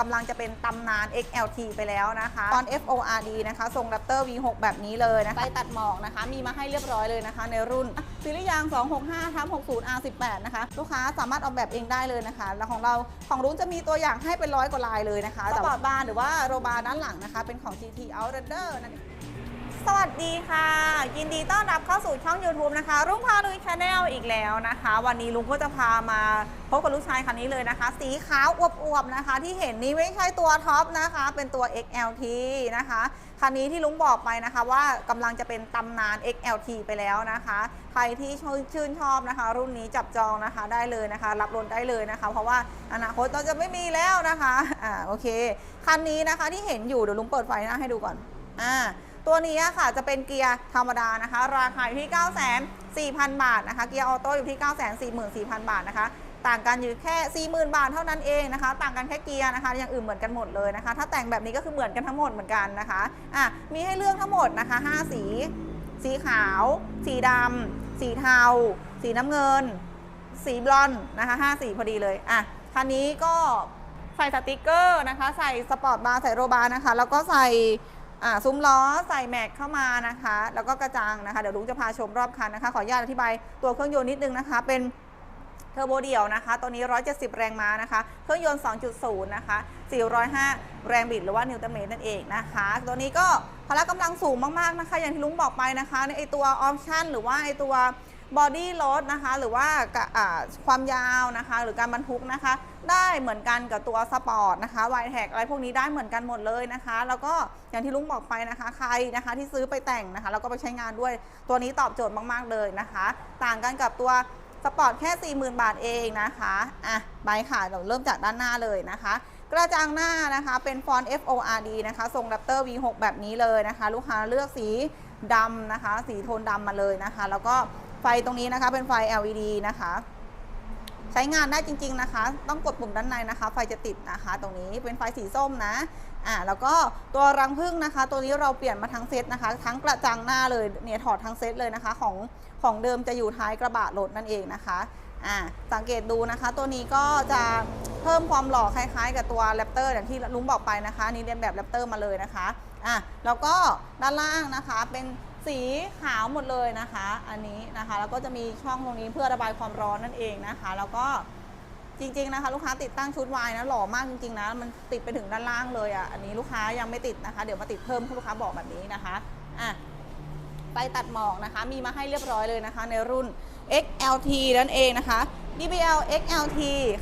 กำลังจะเป็นตำนาน XLT ไปแล้วนะคะตอน FORD นะคะ ทรง Raptor V6 แบบนี้เลยนะคะไฟตัดหมอกนะคะ มีมาให้เรียบร้อยเลยนะคะ ในรุ่นซีรีส์ยาง 265ทับ60 R18 นะคะ ลูกค้าสามารถออกแบบเองได้เลยนะคะ แล้วของเราของรุ่นจะมีตัวอย่างให้เป็นร้อยกว่าลายเลยนะคะสปอร์ตบาร์หรือว่าโรบาร์ด้านหลังนะคะ เป็นของ GT Outlander นั่นเอง สวัสดีค่ะ ยินดีต้อนรับเข้าสู่ช่อง YouTube นะคะ รุ่งพาลุยชาแนลอีกแล้วนะคะ วันนี้ลุงก็จะพามาพบกับลูกชายคันนี้เลยนะคะ สีขาวอวบๆนะคะ ที่เห็นนี้ไม่ใช่ตัวท็อปนะคะ เป็นตัว XLT นะคะคันนี้ที่ลุงบอกไปนะคะ ว่ากำลังจะเป็นตำนาน XLT ไปแล้วนะคะ ใครที่ชื่นชอบนะคะ รุ่นนี้จับจองนะคะได้เลยนะคะ รับรถได้เลยนะคะ เพราะว่าอนาคตเราจะไม่มีแล้วนะคะอ่าโอเคคันนี้นะคะที่เห็นอยู่เดี๋ยวลุงเปิดไฟหน้าให้ดูก่อนอ่า ตัวนี้ค่ะจะเป็นเกียร์ธรรมดานะคะ ราคาอยู่ที่ 9 4 0 0 0 บาทนะคะ เกียร์ออโต้อยู่ที่ 9 4 4 0 0 0 บาทนะคะ ต่างกันอยู่แค่ 40,000 บาทเท่านั้นเองนะคะ ต่างกันแค่เกียร์นะคะ อย่างอื่นเหมือนกันหมดเลยนะคะ ถ้าแต่งแบบนี้ก็คือเหมือนกันทั้งหมดเหมือนกันนะคะอะมีให้เลือกทั้งหมดนะคะ 5 สี สีขาว สีดำสีเทา สีน้ำเงิน สีบลอนด์นะคะ5สีพอดีเลยอะคันนี้ก็ใส่สติกเกอร์นะคะ ใส่สปอร์ตบาร์ ใส่โรบาร์นะคะ แล้วก็ใส่ อ่าซุ้มล้อใส่แม็กเข้ามานะคะ แล้วก็กระจังนะคะ เดี๋ยวลุงจะพาชมรอบคันนะคะ ขออนุญาตอธิบายตัวเครื่องยนต์นิดนึงนะคะ เป็นเทอร์โบเดี่ยวนะคะ ตัวนี้ 170 แรงม้านะคะ เครื่องยนต์ 2.0 นะคะ 405 แรงบิดหรือว่านิวตันเมตรนั่นเองนะคะ ตัวนี้ก็พละกำลังสูงมากๆนะคะ อย่างที่ลุงบอกไปนะคะ ในไอตัวออปชั่นหรือว่าไอตัว บอดี้รถนะคะหรือว่าความยาวนะคะ หรือการบรรทุกนะคะ ได้เหมือนกันกับตัวสปอร์ตนะคะไวแท็กอะไรพวกนี้ได้เหมือนกันหมดเลยนะคะ แล้วก็อย่างที่ลุงบอกไปนะคะ ใครนะคะที่ซื้อไปแต่งนะคะ แล้วก็ไปใช้งานด้วยตัวนี้ตอบโจทย์มาก ๆ เลยนะคะ ต่างกันกับตัวสปอร์ตแค่ 40,000 บาทเองนะคะอะไปค่ะเราเริ่มจากด้านหน้าเลยนะคะกระจังหน้านะคะเป็นฟอนต์ FORD นะคะ ทรง Raptor V6 แบบนี้เลยนะคะ ลูกค้าเลือกสีดำนะคะ สีโทนดำมาเลยนะคะ แล้วก็ ไฟตรงนี้นะคะ เป็นไฟ LED นะคะ ใช้งานได้จริง ๆนะคะ ต้องกดปุ่มด้านในนะคะ ไฟจะติดนะคะ ตรงนี้เป็นไฟสีส้มนะอ่าแล้วก็ตัวรังผึ้งนะคะ ตัวนี้เราเปลี่ยนมาทั้งเซตนะคะ ทั้งกระจังหน้าเลยเนี่ยถอดทั้งเซตเลยนะคะของของเดิมจะอยู่ท้ายกระบะรถนั่นเองนะคะอ่าสังเกตดูนะคะ ตัวนี้ก็จะเพิ่มความหล่อคล้ายๆ กับตัวแรปเตอร์อย่างที่ลุงบอกไปนะคะนนี่เรียนแบบแรปเตอร์มาเลยนะคะอะแล้วก็ด้านล่างนะคะเป็น สีขาวหมดเลยนะคะ อันนี้นะคะ แล้วก็จะมีช่องตรงนี้เพื่อระบายความร้อนนั่นเองนะคะ แล้วก็จริงๆนะคะลูกค้าติดตั้งชุดวายนะหล่อมากจริงๆนะมันติดไปถึงด้านล่างเลยอะอันนี้ลูกค้ายังไม่ติดนะคะ เดี๋ยวมาติดเพิ่มลูกค้าบอกแบบนี้นะคะอะไฟตัดหมอกนะคะ มีมาให้เรียบร้อยเลยนะคะ ในรุ่น XLT นั่นเองนะคะ DBL XLT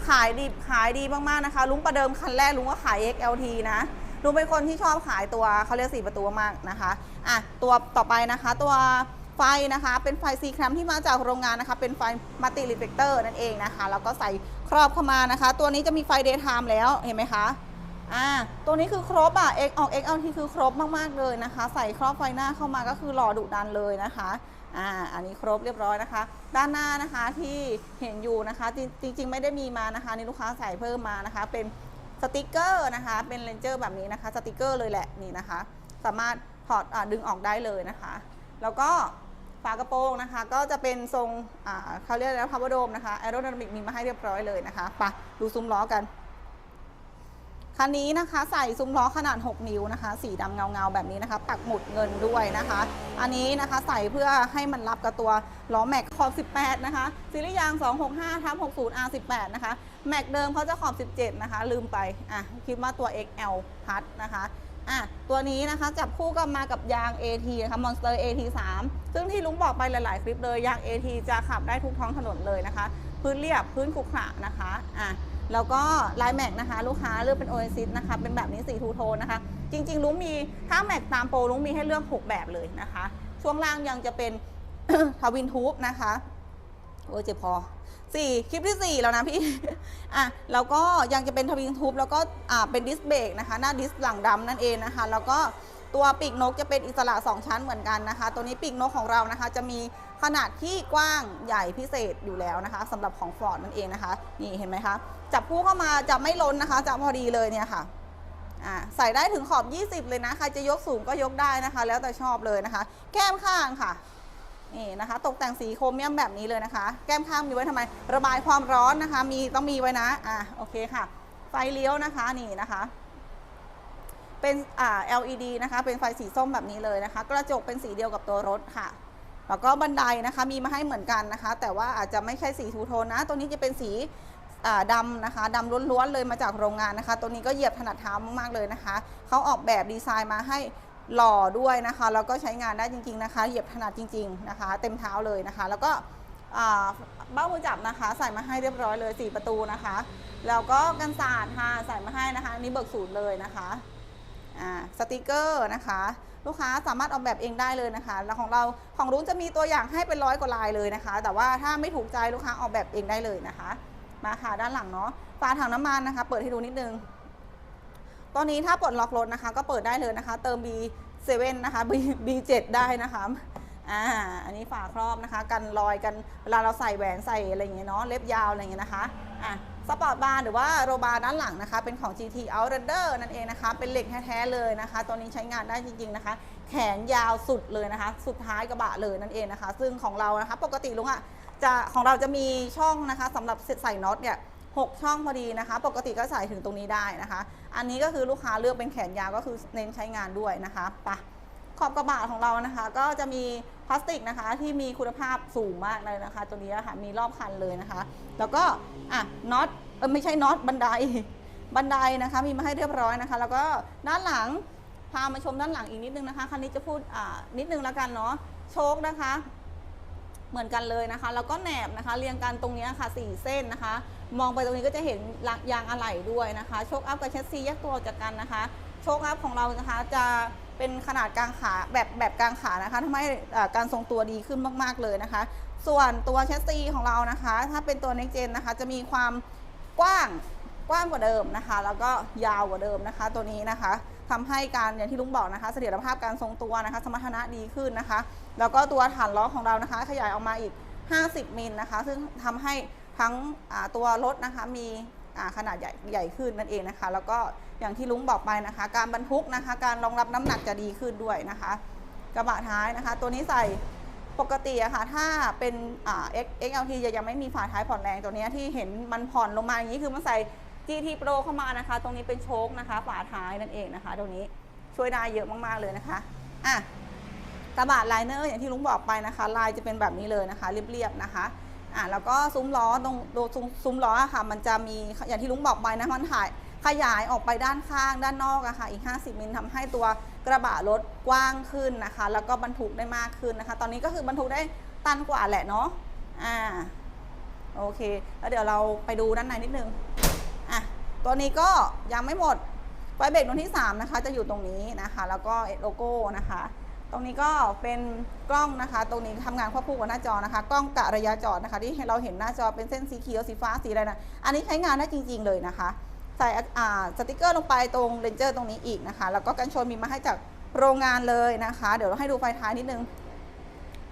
ขายดีขายดีมากๆนะคะ ลุงประเดิมคันแรกลุงก็ขาย XLT นะ ลุงเป็นคนที่ชอบขายตัวเขาเรียกสี่ประตูมากนะคะอะตัวต่อไปนะคะตัวไฟนะคะ เป็นไฟซีแคมที่มาจากโรงงานนะคะ เป็นไฟมัลติรีเฟกเตอร์นั่นเองนะคะ แล้วก็ใส่ครอบเข้ามานะคะ ตัวนี้จะมีไฟเดย์ไทม์แล้วเห็นไหมคะอ่าตัวนี้คือครบอะ X ออก XLT คือครบมาก ๆ เลยนะคะ ใส่ครอบไฟหน้าเข้ามาก็คือหล่อดุดันเลยนะคะอ่าอันนี้ครบเรียบร้อยนะคะ ด้านหน้านะคะที่เห็นอยู่นะคะ จริงจริงๆไม่ได้มีมานะคะ นี่ลูกค้าใส่เพิ่มมานะคะ เป็น สติกเกอร์นะคะ เป็นเลนเจอร์แบบนี้นะคะสติกเกอร์เลยแหละนี่นะคะ สามารถถอดอดึงออกได้เลยนะคะ แล้วก็ฝากระโปรงนะคะ ก็จะเป็นทรงเขาเรียกอะไรนะพาวเวอร์โดมนะคะแอโรไดนามิกมีมาให้เรียบร้อยเลยนะคะไปะดูซุ้มล้อกัน คันนี้นะคะใส่ซุ้มล้อขนาด 6 นิ้วนะคะ สีดำเงาๆแบบนี้นะคะปักหมุดเงินด้วยนะคะ อันนี้นะคะใส่เพื่อให้มันรับกับตัวล้อแม็กขอบ 18 นะคะซีรีส์ยาง 265ทับ60 R18 นะคะ แม็กเดิมเขาจะขอบ 17 นะคะ ลืมไปอะคิดว่าตัว XL พัดนะคะอะตัวนี้นะคะจับคู่กันมากับยาง AT นะคะ Monster AT 3ซึ่งที่ลุงบอกไปหลายๆคลิปเลยยาง AT จะขับได้ทุกท้องถนนเลยนะคะ พื้นเรียบพื้นขรุขระนะคะอะ แล้วก็ลายแม็กนะคะ ลูกค้าเลือกเป็น Oasis นะคะ เป็นแบบนี้สีทูโทนนะคะ จริง ๆ ลุงมีถ้าแม็กตามโปรลุงมีให้เลือก 6 แบบเลยนะคะ ช่วงล่างยังจะเป็นทวินทูบนะคะโอ้เจ็บพอสี่คลิปที่สี่แล้วนะพี่อะแล้วก็ยังจะเป็นทวินทูบแล้วก็อ่าเป็นดิสเบรกนะคะ หน้าดิสหลังดำนั่นเองนะคะ แล้วก็ตัวปีกนกจะเป็นอิสระ 2 ชั้นเหมือนกันนะคะ ตัวนี้ปีกนกของเรานะคะ จะมี ขนาดที่กว้างใหญ่พิเศษอยู่แล้วนะคะสำหรับของฟอร์ดนั่นเองนะคะนี่เห็นไหมคะจับคู่เข้ามาจะไม่ล้นนะคะ จะพอดีเลยเนี่ยค่ะใส่ได้ถึงขอบ 20 เลยนะใครจะยกสูงก็ยกได้นะคะ แล้วแต่ชอบเลยนะคะ แก้มข้างค่ะนี่นะคะ ตกแต่งสีโครเมียมแบบนี้เลยนะคะ แก้มข้างมีไว้ทำไม ระบายความร้อนนะคะ มีต้องมีไว้นะอะโอเคค่ะ ไฟเลี้ยวนะคะนี่นะคะ เป็นอ่า LED นะคะ เป็นไฟสีส้มแบบนี้เลยนะคะ กระจกเป็นสีเดียวกับตัวรถค่ะ แล้วก็บันไดนะคะมีมาให้เหมือนกันนะคะ แต่ว่าอาจจะไม่ใช่สีทูโทนนะ ตัวนี้จะเป็นสีดำนะคะดำล้วนๆเลยมาจากโรงงานนะคะ ตัวนี้ก็เหยียบถนัดเท้ามากๆเลยนะคะเขาออกแบบดีไซน์มาให้หล่อด้วยนะคะแล้วก็ใช้งานได้จริง ๆนะคะ เหยียบถนัดจริง ๆนะคะ เต็มเท้าเลยนะคะ แล้วก็เบ้ามือจับนะคะ ใส่มาให้เรียบร้อยเลย 4 ประตูนะคะ แล้วก็กันสาดค่ะใส่มาให้นะคะนี้เบิกศูนย์เลยนะคะอ่าสติกเกอร์นะคะ ลูกค้าสามารถออกแบบเองได้เลยนะคะแล้วของเราของรุ้นจะมีตัวอย่างให้เป็นร้อยกว่าลายเลยนะคะ แต่ว่าถ้าไม่ถูกใจลูกค้าออกแบบเองได้เลยนะคะ มาค่ะด้านหลังเนาะฝาถังน้ำมันนะคะ เปิดให้ดูนิดนึงตอนนี้ถ้าปลดล็อกรถนะคะ ก็เปิดได้เลยนะคะ เติม B7 นะคะ B B7 ได้นะคะอ่าอันนี้ฝาครอบนะคะ กันรอยกันเวลาเราใส่แหวนใส่อะไรอย่างเงี้ยเนาะเล็บยาวอะไรอย่างเงี้ยนะคะอะ สปอร์ตบาร์หรือว่าโรบาร์ด้านหลังนะคะ เป็นของ GT Outrider นั่นเองนะคะ เป็นเหล็กแท้ๆเลยนะคะ ตัวนี้ใช้งานได้จริงๆนะคะ แขนยาวสุดเลยนะคะ สุดท้ายกระบะเลยนั่นเองนะคะ ซึ่งของเรานะคะ ปกติลุงอะจะของเราจะมีช่องนะคะสำหรับใส่น็อตเนี่ยหกช่องพอดีนะคะ ปกติก็ใส่ถึงตรงนี้ได้นะคะ อันนี้ก็คือลูกค้าเลือกเป็นแขนยาวก็คือเน้นใช้งานด้วยนะคะไปะ ขอบกระบะของเรานะคะ ก็จะมีพลาสติกนะคะ ที่มีคุณภาพสูงมากเลยนะคะ ตัวนี้นะคะมีรอบคันเลยนะคะ แล้วก็อะน็อตเออไม่ใช่น็อตบันไดบันไดนะคะ มีมาให้เรียบร้อยนะคะ แล้วก็ด้านหลังพามาชมด้านหลังอีกนิดนึงนะคะคันนี้จะพูดอ่านิดนึงแล้วกันเนาะโชคนะคะ เหมือนกันเลยนะคะ แล้วก็แหนบนะคะ เรียงกันตรงนี้ค่ะ4เส้นนะคะ มองไปตรงนี้ก็จะเห็นยางอะไหล่ด้วยนะคะ โชคอัพกับเชสซีแยกตัวออกจากกันนะคะ โชคอัพของเรานะคะจะ เป็นขนาดกลางขาแบบแบบกลางขานะคะทำให้การทรงตัวดีขึ้นมาก ๆ เลยนะคะ ส่วนตัวเชสซีของเรานะคะ ถ้าเป็นตัว Next Gen นะคะ จะมีความกว้างกว้างกว่าเดิมนะคะ แล้วก็ยาวกว่าเดิมนะคะ ตัวนี้นะคะทำให้การอย่างที่ลุงบอกนะคะ เสถียรภาพการทรงตัวนะคะ สมรรถนะดีขึ้นนะคะ แล้วก็ตัวฐานล้อของเรานะคะ ขยายออกมาอีก 50 มิลนะคะ ซึ่งทำให้ทั้งตัวรถนะคะมี ขนาดใหญ่ใหญ่ขึ้นนั่นเองนะคะ แล้วก็อย่างที่ลุงบอกไปนะคะ การบรรทุกนะคะ การรองรับน้ำหนักจะดีขึ้นด้วยนะคะ กระบะท้ายนะคะ ตัวนี้ใส่ปกติอะค่ะ ถ้าเป็นอ่า xlt จะยังไม่มีฝาท้ายผ่อนแรงตัวนี้ที่เห็นมันผ่อนลงมาอย่างนี้คือมันใส่ GT Pro เข้ามานะคะ ตรงนี้เป็นโชคนะคะ ฝาท้ายนั่นเองนะคะ ตรงนี้ช่วยได้เยอะมากๆเลยนะคะอะกระบะไลเนอร์อย่างที่ลุงบอกไปนะคะ ลายจะเป็นแบบนี้เลยนะคะ เรียบๆนะคะ อะแล้วก็ซุ้มล้อตรงตรงซุ้มล้อค่ะ มันจะมีอย่างที่ลุงบอกไปนะมันถ่ายขยายออกไปด้านข้างด้านนอกอะค่ะอีก 50 มิลทำให้ตัวกระบะรถกว้างขึ้นนะคะ แล้วก็บรรทุกได้มากขึ้นนะคะ ตอนนี้ก็คือบรรทุกได้ตันกว่าแหละเนาะอ่าโอเค แล้วเดี๋ยวเราไปดูด้านในนิดนึงอะตัวนี้ก็ยังไม่หมดไฟเบรกดวงที่ 3 นะคะ จะอยู่ตรงนี้นะคะ แล้วก็โลโก้นะคะ รงนี้ก็เป็นกล้องนะคะ ตรงนี้ทำงานควบคู่กับหน้าจอนะคะ กล้องกะระยะจอดนะคะ ที่เราเห็นหน้าจอเป็นเส้นสีเขียวสีฟ้าสีอะไรนะอันนี้ใช้งานได้จริง ๆ เลยนะคะ ใส่สติกเกอร์ลงไปตรงเลนเจอร์ตรงนี้อีกนะคะ แล้วก็กันชนมีมาให้จากโรงงานเลยนะคะ เดี๋ยวเราให้ดูไฟท้ายนิดนึง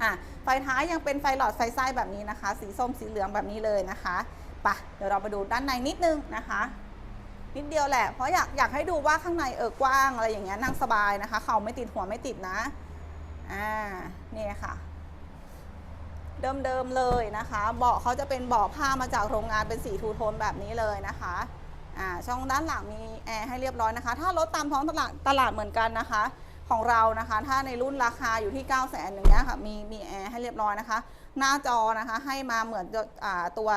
อะไฟท้ายยังเป็นไฟหลอดไฟไส้แบบนี้นะคะ สีส้มสีเหลืองแบบนี้เลยนะคะไปะเดี๋ยวเราไปดูด้านในนิดนึงนะคะนิดเดียวแหละ เพราะอยากอยากให้ดูว่าข้างในเออกว้างอะไรอย่างเงี้ยนั่งสบายนะคะ เข่าไม่ติดหัวไม่ติดนะ อ่านี่ค่ะเดิมๆเลยนะคะเบาะเขาจะเป็นเบาะผ้ามาจากโรงงานเป็นสีทูโทนแบบนี้เลยนะคะอ่าช่องด้านหลังมีแอร์ให้เรียบร้อยนะคะ ถ้ารถตามท้องตลาดตลาดเหมือนกันนะคะ ของเรานะคะ ถ้าในรุ่นราคาอยู่ที่ 9 0 0 0 0นอย่างเงี้ยค่ะมีมีแอร์ให้เรียบร้อยนะคะ หน้าจอนะคะให้มาเหมือนอ่าตัว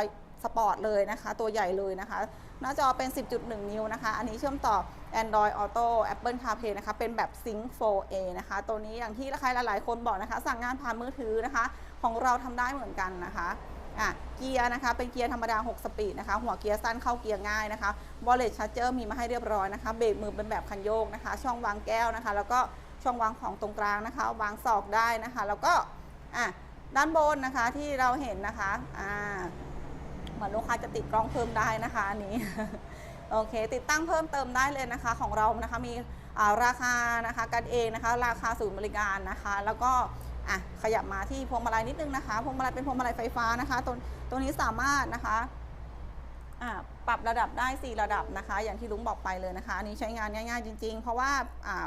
สปอร์ตเลยนะคะ ตัวใหญ่เลยนะคะ หน้าจอเป็น 10.1 นิ้วนะคะ อันนี้เชื่อมต่อ Android Auto Apple CarPlay นะคะ เป็นแบบ Sync 4A นะคะ ตัวนี้อย่างที่ใครหลายๆ คนบอกนะคะ สั่งงานผ่านมือถือนะคะ ของเราทำได้เหมือนกันนะคะอะเกียร์นะคะ เป็นเกียร์ธรรมดา 6 สปีดนะคะ หัวเกียร์สั้นเข้าเกียร์ง่ายนะคะบอลเลตชาร์เจอร์มีมาให้เรียบร้อยนะคะ เบรกมือเป็นแบบคันโยกนะคะ ช่องวางแก้วนะคะ แล้วก็ช่องวางของตรงกลางนะคะ วางศอกได้นะคะ แล้วก็อะด้านบนนะคะที่เราเห็นนะคะอ่า เหมือนลูกค้าจะติดกล้องเพิ่มได้นะคะอันนี้โอเค ติดตั้งเพิ่มเติมได้เลยนะคะของเรานะคะมีาราคานะคะกันเองนะคะ ราคาศูนย์บริการนะคะ แล้วก็อะขยับมาที่พวงมาลัยนิดนึงนะคะพวงมาลัยเป็นพวงมาลัยไฟฟ้านะคะตัวตัวนี้สามารถนะคะ ปรับระดับได้ 4 ระดับนะคะ อย่างที่ลุงบอกไปเลยนะคะ อันนี้ใช้งานง่ายๆจริง ๆ เพราะว่า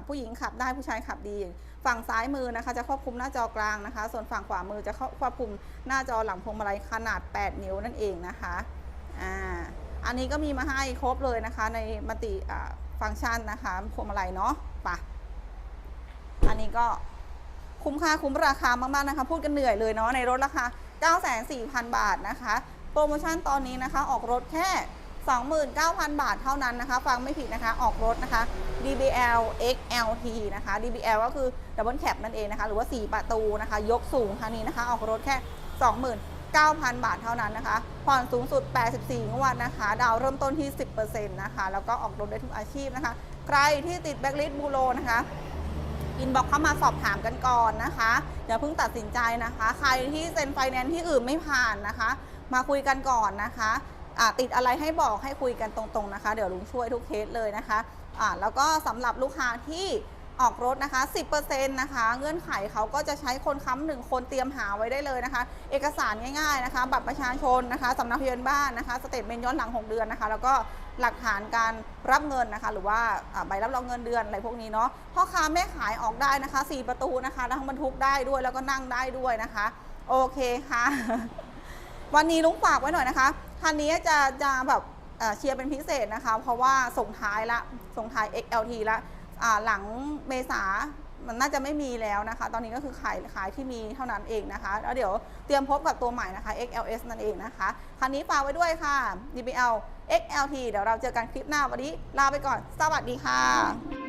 ผู้หญิงขับได้ผู้ชายขับดี ฝั่งซ้ายมือนะคะ จะควบคุมหน้าจอกลางนะคะ ส่วนฝั่งขวามือจะควบคุมหน้าจอหลังพวงมาลัยขนาด 8 นิ้วนั่นเองนะคะอ่าอันนี้ก็มีมาให้ครบเลยนะคะ ในมติฟังก์ชันนะคะพวงมาลัยเนาะปะอันนี้ก็คุ้มค่าคุ้มราคามากๆนะคะ พูดกันเหนื่อยเลยเนาะในรถราคา 9,400 0 บาทนะคะ โปรโมชั่นตอนนี้นะคะ ออกรถแค่ 29,000 บาทเท่านั้นนะคะ ฟังไม่ผิดนะคะ ออกรถนะคะ DBL XLT นะคะ DBL ก็คือ Double Cab นั่นเองนะคะ หรือว่า 4 ประตูนะคะ ยกสูงคันนี้นะคะ ออกรถแค่ 29,000 บาทเท่านั้นนะคะ ผ่อนสูงสุด 84 งวดนะคะ ดาวเริ่มต้นที่ 10%นะคะ แล้วก็ออกรถได้ทุกอาชีพนะคะ ใครที่ติดแบ็กลิสบูโรนะคะอินบ็อกเข้ามาสอบถามกันก่อนนะคะอย่าเพิ่งตัดสินใจนะคะ ใครที่เซ็นไฟแนนซ์ที่อื่นไม่ผ่านนะคะ มาคุยกันก่อนนะคะติดอะไรให้บอกให้คุยกันตรงๆนะคะ เดี๋ยวลุงช่วยทุกเคสเลยนะคะอ่าแล้วก็สำหรับลูกค้าที่ออกรถนะคะ 10%นะคะ เงื่อนไขเขาก็จะใช้คนค้ำหนึ่งคนเตรียมหาไว้ได้เลยนะคะ เอกสารง่ายๆนะคะ บัตรประชาชนนะคะสำเนาทะเบียนบ้านนะคะ สเตทเมนต์ย้อนหลัง 6 เดือนนะคะ แล้วก็หลักฐานการรับเงินนะคะ หรือว่าอ่าใบรับรองเงินเดือนอะไรพวกนี้เนาะ พ่อค้าแม่ขายออกได้นะคะ 4 ประตูนะคะ ทั้งบรรทุกได้ด้วย แล้วก็นั่งได้ด้วยนะคะ โอเคค่ะ วันนี้ลุงฝากไว้หน่อยนะคะคันนี้จะจะแบบเชียร์เป็นพิเศษนะคะ เพราะว่าส่งท้ายละส่งท้าย XLT ละหลังเมษามันน่าจะไม่มีแล้วนะคะ ตอนนี้ก็คือขายขายที่มีเท่านั้นเองนะคะ แล้วเดี๋ยวเตรียมพบกับตัวใหม่นะคะ XLS นั่นเองนะคะ คันนี้ฝากไว้ด้วยค่ะ DBL XLT เดี๋ยวเราเจอกันคลิปหน้าวันนี้ลาไปก่อน สวัสดีค่ะ